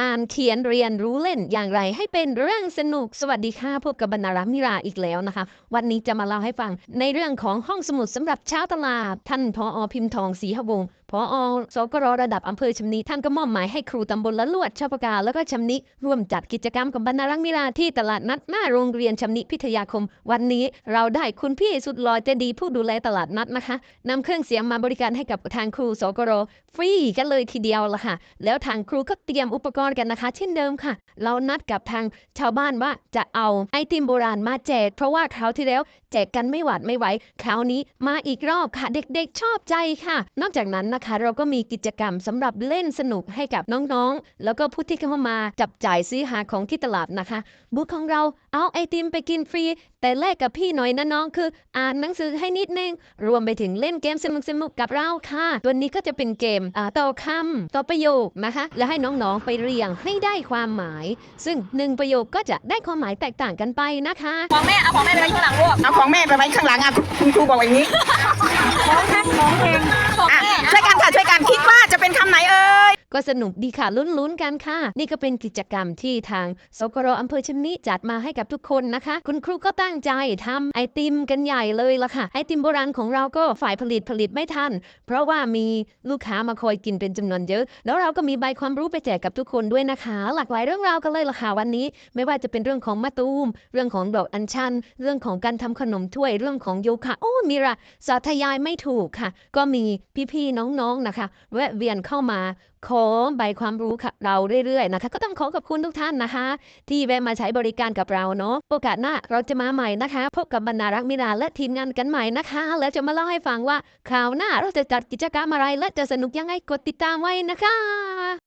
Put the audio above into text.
อ่านเขียนเรียนรู้เล่นอย่างไรให้เป็นเรื่องสนุกสวัสดีค่ะพบกับบรรณารักมิราอีกแล้วนะคะ วันนี้จะมาเล่าให้ฟังในเรื่องของห้องสมุดสำหรับชาวตลาดท่านพออพิมพ์ทองศรีหวง ออสกรระดับอำเภอชำนิท่านก็มอบหมายให้ครูตำบลละลวดชาวปกาแล้วก็ชำนิร่วมจัดกิจกรรมกับบรรณารักษ์มิราที่ตลาดนัดหน้าโรงเรียนชำนิพิทยาคม วันนี้เราได้คุณพี่สุดล่อใจดีผู้ดูแลตลาดนัดนะคะนำเครื่องเสียงมาบริการให้กับทางครูสกรฟรีกันเลยทีเดียวละค่ะ แล้วทางครูก็เตรียมอุปกรณ์กันนะคะ เช่นเดิมค่ะ เรานัดกับทางชาวบ้านว่าจะเอาไอติมโบราณมาแจกเพราะว่าคราวที่แล้วแจกกันไม่หวาดไม่ไหวคราวนี้มาอีกรอบค่ะ เด็กๆชอบใจค่ะ นอกจากนั้นนะคะเราก็มีกิจกรรมสำหรับเล่นสนุกให้กับน้องๆ แล้วก็ผู้ที่เข้ามาจับจ่ายซื้อหาของที่ตลาดนะคะบูธของเราเอาไอติมไปกินฟรี แต่แลกกับพี่หน่อยนะน้องคือ อ่านหนังสือให้นิดนึง รวมไปถึงเล่นเกมสนุกๆกับเราค่ะ ตัวนี้ก็จะเป็นเกมอ่าต่อคำต่อประโยคนะคะ แล้วให้น้องๆไปเรียงให้ได้ความหมาย ซึ่งหนึ่งประโยคก็จะได้ความหมายแตกต่างกันไปนะคะของแม่เอาของแม่ไปไว้ข้างหลังลูกเอาของแม่ไปไว้ข้างหลังอะคุณคุณครูบอกอย่างนี้ของแม่ของเพลงของ ก็สนุกดีค่ะลุ้นๆกันค่ะ นี่ก็เป็นกิจกรรมที่ทางสกรอำเภอชำนิจัดมาให้กับทุกคนนะคะ คุณครูก็ตั้งใจทำไอติมกันใหญ่เลยละค่ะ ไอติมโบราณของเราก็ฝ่ายผลิตผลิตไม่ทัน เพราะว่ามีลูกค้ามาคอยกินเป็นจำนวนเยอะ แล้วเราก็มีใบความรู้ไปแจกกับทุกคนด้วยนะคะ หลากหลายเรื่องราวกันเลยละค่ะวันนี้ ไม่ว่าจะเป็นเรื่องของมะตูม เรื่องของดอกอัญชัน เรื่องของการทำขนมถ้วยเรื่องของโยคะโอ้มีระสาธยายไม่ถูกค่ะ ก็มีพี่ๆน้องๆนะคะ แวะเวียนเข้ามา ขอใบความรู้เราเรื่อยๆนะคะ ก็ต้องขอขอบคุณทุกท่านนะคะ ที่แวะมาใช้บริการกับเราเนาะโอกาสหน้าเราจะมาใหม่นะคะ พบกับบรรณารักษ์มิราและทีมงานกันใหม่นะคะ แล้วจะมาเล่าให้ฟังว่าคราวหน้าเราจะจัดกิจกรรมอะไรและจะสนุกยังไงกดติดตามไว้นะคะ